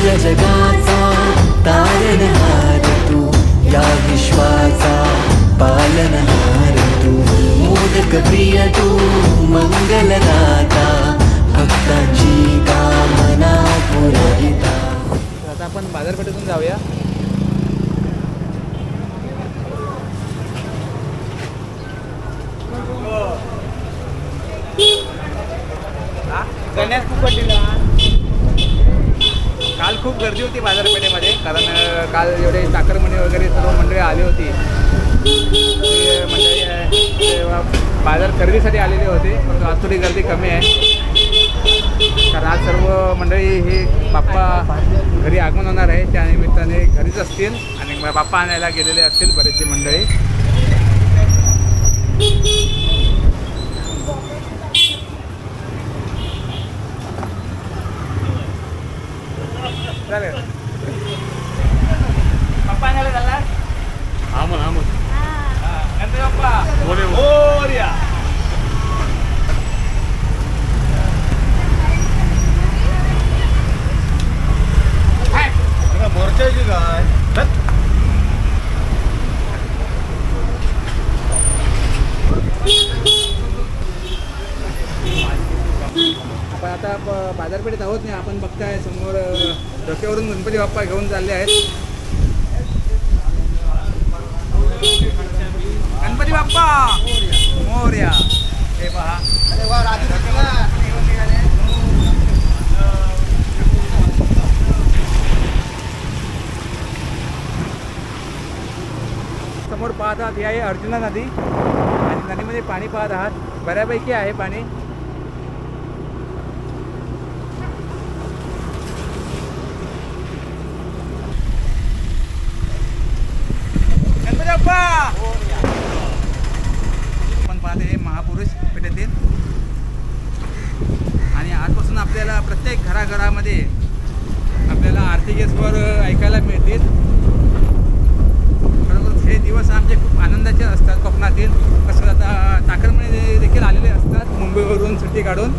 सकल जगाचा तारणहार तू या विश्वाचा पालनहार तू. मोदक प्रिय तू मंगलदाता भक्तांची कामना पुरविता. आता आपण बाजारपेठेतून जाऊया. गण्यात खूप काल खूप गर्दी होती बाजारपेठेमध्ये कारण काल एवढे चाकरमणी वगैरे सर्व मंडळी आली होती. मंडळी बाजार खरेदीसाठी आलेले होते परंतु आज थोडी गर्दी कमी आहे. कारण आज सर्व मंडळी हे बाप्पा घरी आगमन होणार आहे त्या निमित्ताने घरीच असतील आणि बाप्पा आणायला गेलेले असतील बरेचसे मंडळी. चालेल. बाप्पा आणायला झाला आमन आमन गणपती बाप्पा बोले मोरया. मोर्चाची काय आपण आता ब- बाजारपेठेत आहोत नाही आपण बघताय समोर अ, डोक्यावरून गणपती बाप्पा घेऊन चालले आहेत. गणपती बाप्पा! मोर्या. हे पहा. समोर पाहत आहात ही आहे अर्जुना नदी. आणि नदीमध्ये पाणी पाहत आहात. बऱ्यापैकी आहे पाणी गणपती बाप्पा आपण पाहते हे महापुरुष पेठेतील आणि आजपासून आपल्याला प्रत्येक घराघरामध्ये आपल्याला आरती गॅसवर ऐकायला मिळतील. खरोखर हे दिवस आमचे खूप आनंदाचे असतात कोकणातील. कसं आता चाकरमणी देखील आलेले असतात मुंबईवरून सुट्टी काढून.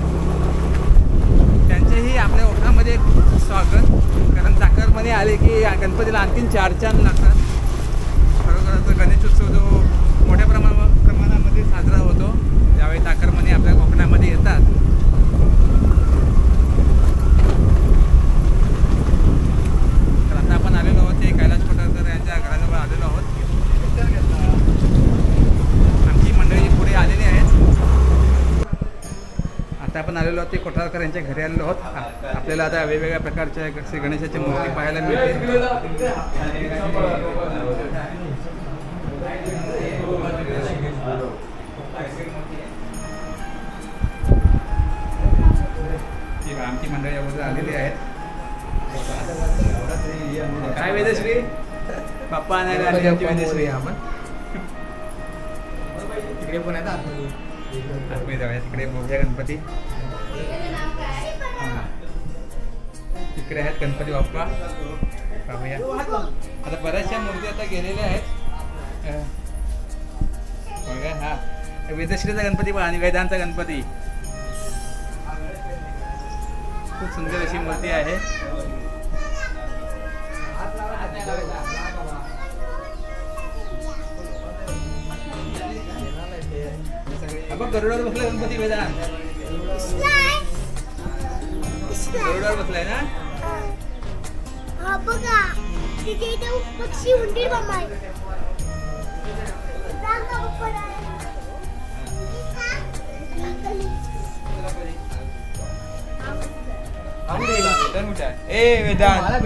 त्यांचेही आपल्या कोकणामध्ये खूप स्वागत. कारण चाकरमध्ये आले की गणपतीला आणखीन चार चार लागतात. खरोखर गणेशोत्सव जो मोठ्या प्रमाणा प्रमाणामध्ये साजरा होतो. ज्यावेळी चाकरमणी आपल्या कोकणामध्ये येतात. तर आता आपण आलेलो आहोत ते यांच्या घराजवळ आलेलो आहोत. आमची मंडळी पुढे आलेली आहेत. आता आपण आलेलो ते कोठारकर यांच्या घरी आलेलो आहोत. आपल्याला आता वेगवेगळ्या प्रकारच्या श्री गणेशाची मूर्ती पाहायला मिळते. आमची मंडळी अगोदर आलेली आहेत. काय वेदश्री? बाप्पा आणायला आली आमची वेदश्री. तिकडे पण आहेत आतमध्ये. जाऊया तिकडे बघूया गणपती. तिकडे आहेत गणपती बाप्पा. पाहूया आता बऱ्याचशा मूर्ती आता गेलेल्या आहेत. बघा हा. वेदश्रीचा गणपती पहा आणि वेदांचा गणपती. खूप सुंदर अशी मूर्ती आहे. हा गरुडावर बसला गणपती वेदांत गरुडावर बसलाय ना? हा बघा. तिथे पक्षी उंदीर बाबा ए वेदांत.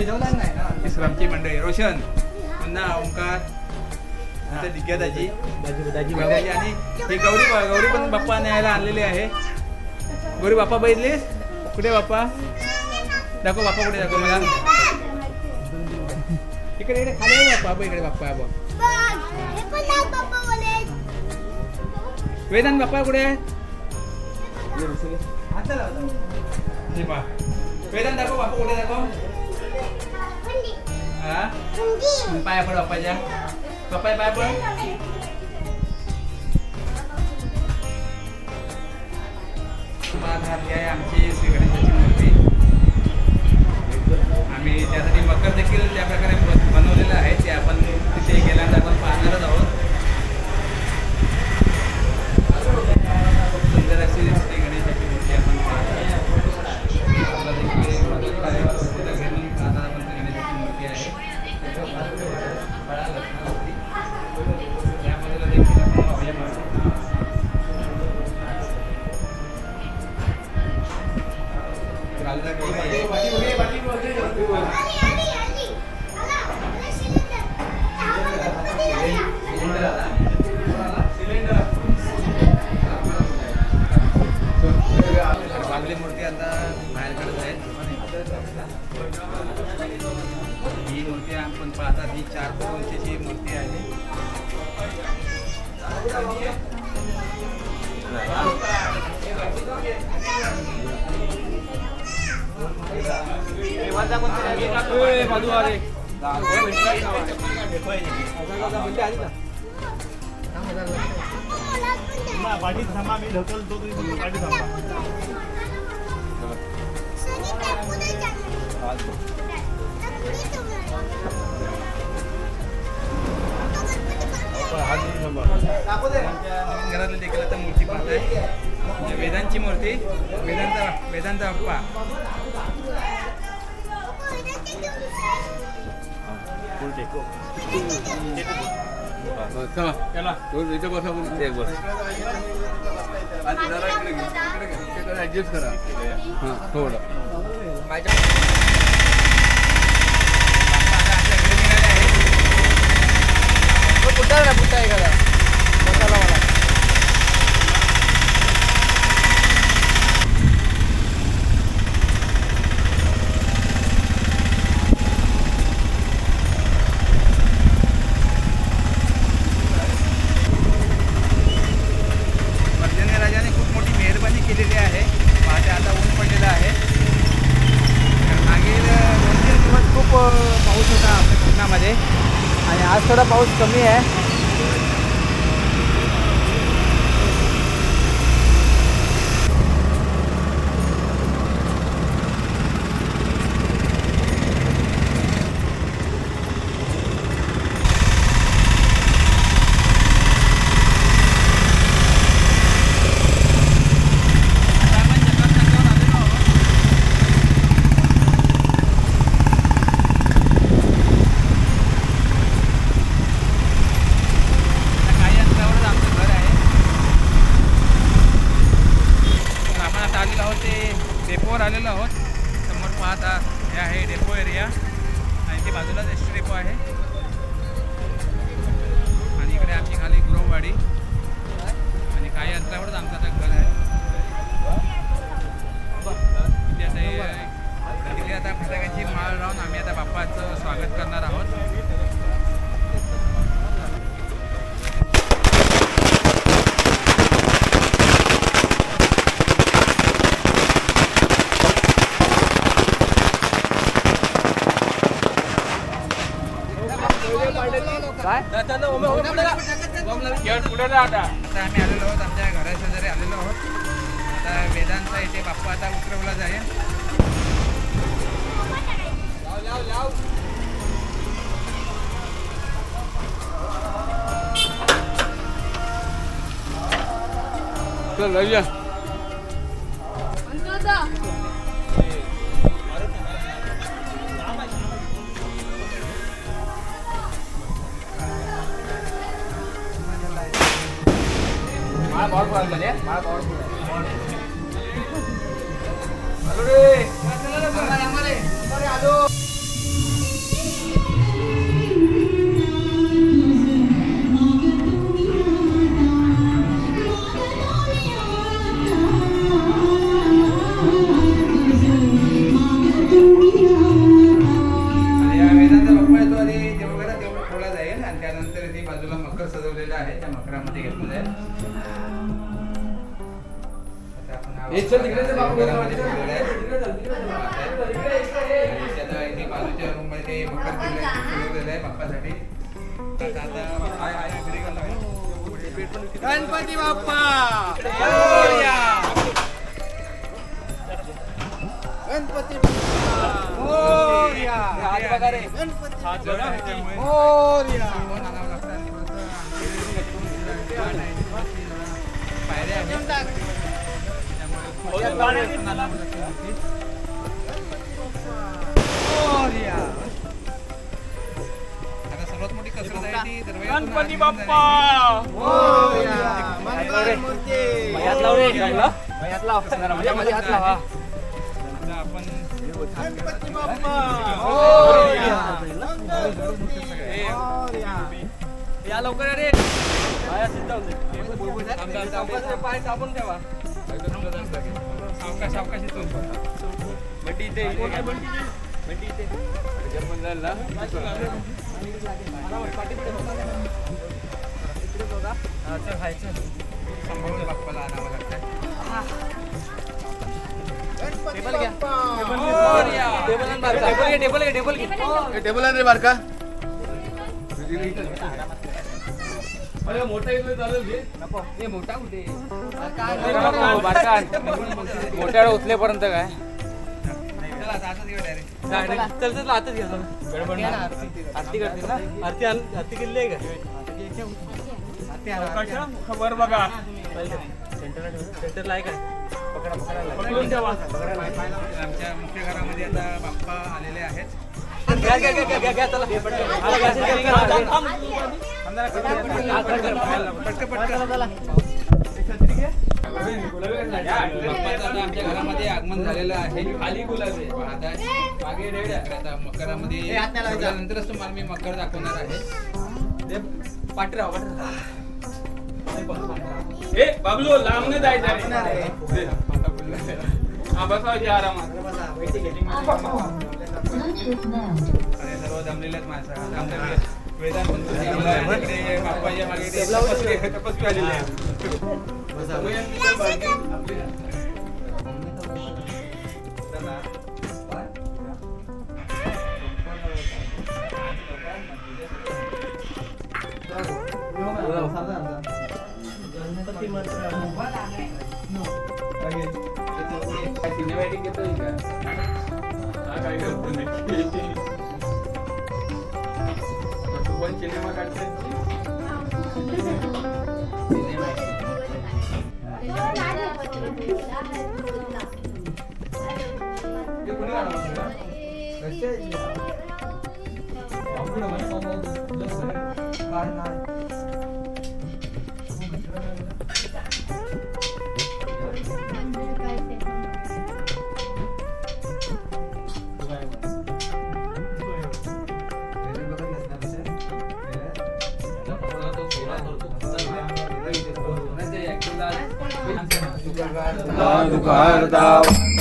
विश्रामची मंडळी रोशन. पुन्हा ओंकार. दिग्गदाजी दाजी. मंडळी आणि ही गौरी गौरी पण बाप्पा न्यायला आणलेली आहे. गौरी बाप्पा बघितलीस? कुठे बाप्पा? दाखव बाप्पा कुठे दाखव मला. इकडे इकडे. खाली बाप्पा इकडे बाप्पा बोले वेदांत बाप्पा कुठे आहे? वेदांत दाखव बाप्पा कुठे दाखव? हा? पाया पड बाप्पाच्या. बाप्पा पाया पड. घातली आहे आमची श्री गणेशाची मूर्ती. आम्ही त्यासाठी मकर देखील त्या प्रकारे बनवलेलं आहे. ते आपण तिथे गेल्यानंतर आपण पाहणारच आहोत. मला पण द्या. पाठीत थांबा मी ढकलतो तुम्ही पाठीत थांबा घरातली देखील आता मूर्ती पाहताय. म्हणजे वेदांची मूर्ती ऍडजस्ट करा. हां थोडं कुठं ना कुठं एखादा बसायला मला पर्जन्य राजाने खूप मोठी मेहरबानी केलेली आहे पहाटे आता ऊन पडलेलं आहे तर मागील दोन तीन दिवस खूप अ, पाऊस होता आपल्या कोकणामध्ये आणि आज थोडा पाऊस कमी आहे आता आपण जकात आलेलो आहोत आता काही अंतरावरच आमचं घर आहे तर आपण आता आलेलो आहोत ते डेपोवर आलेलो आहोत समोर पाहता हे आहे डेपो एरिया. आणि ते बाजूलाच एस डेपो आहे. आणि इकडे आमची खाली गुरुवाडी आणि काही अंतरावरच आमचा आता घर आहे. तिथे आता फटाक्याची माळ लावून आम्ही आता बाप्पाचं स्वागत करणार आहोत. काय? आता. आम्ही आलेलो आहोत आमच्या घराशेजारी आलेलो आहोत. आता वेदांचा इथे बाप्पा आता उतरवला जाईल. चल जाऊया त्यानंतर इथे बाजूला मकर सजवलेला आहे त्या मकरामध्ये घेतलं जाईल आता आपण देवघरामध्ये ठेवलेला आहे. बाजूच्या रूममध्ये ते मकर आहे बाप्पासाठी. आता बाप्पा! अजून गाणे आहेत मला. आता सर्वात मोठी कसरत आहे ती दरवाजातून गणपती बाप्पा. मंगलमूर्ती मयात लाव. रे लाव. मध्ये हात लाव, हा. या लवकर अरे पाय दाबून ठेवा सावकाश सावकाश इथून बंटी इथे इथे इथे जर पण जाईल ना बाप्पाला आणावं लागतं टेबल आण बारका. टेबल घे, टेबल घे, टेबल घे. टेबल आण रे बारका. अरे मोठा इथलं चालेल घे नको. हे मोठा कुठे? नको, बारका. आण. मोठ्या उचलेपर्यंत काय? चल चल आताच घ्या आरती. करतील ना? आरती आरती केली आहे का? खबर बघा. सेंटरला आहे काय? आमच्या मुख्य घरामध्ये आता बाप्पा आलेले आहेत. बाप्पाचं आता आमच्या घरामध्ये आगमन झालेलं आहे. खाली गुलाबी आता मागे रेड आहे. आता मकरामध्ये नंतरच तुम्हाला मी मकर दाखवणार आहे. पाठराव पाठराव. ए बाबलू लांब नाही जायचं रे. हा आरामात. सर्व माणसं. जमलेले. वेदांत पण बाप्पाच्या मागे तपस्वी आलेले. everyone is almost the same by night. Lugar, lugar, lugar,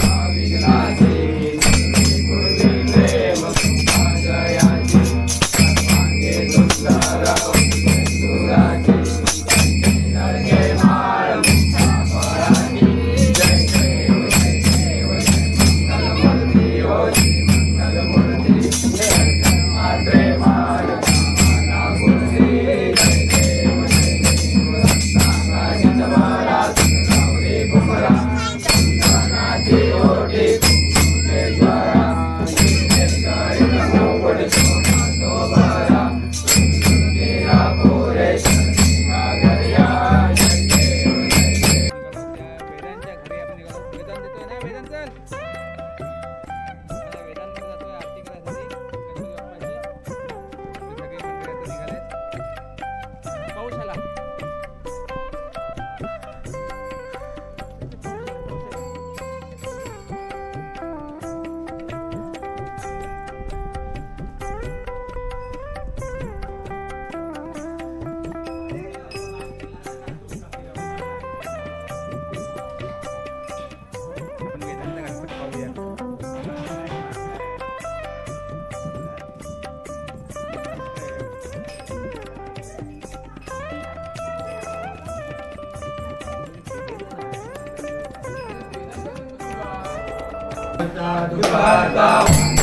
Tá do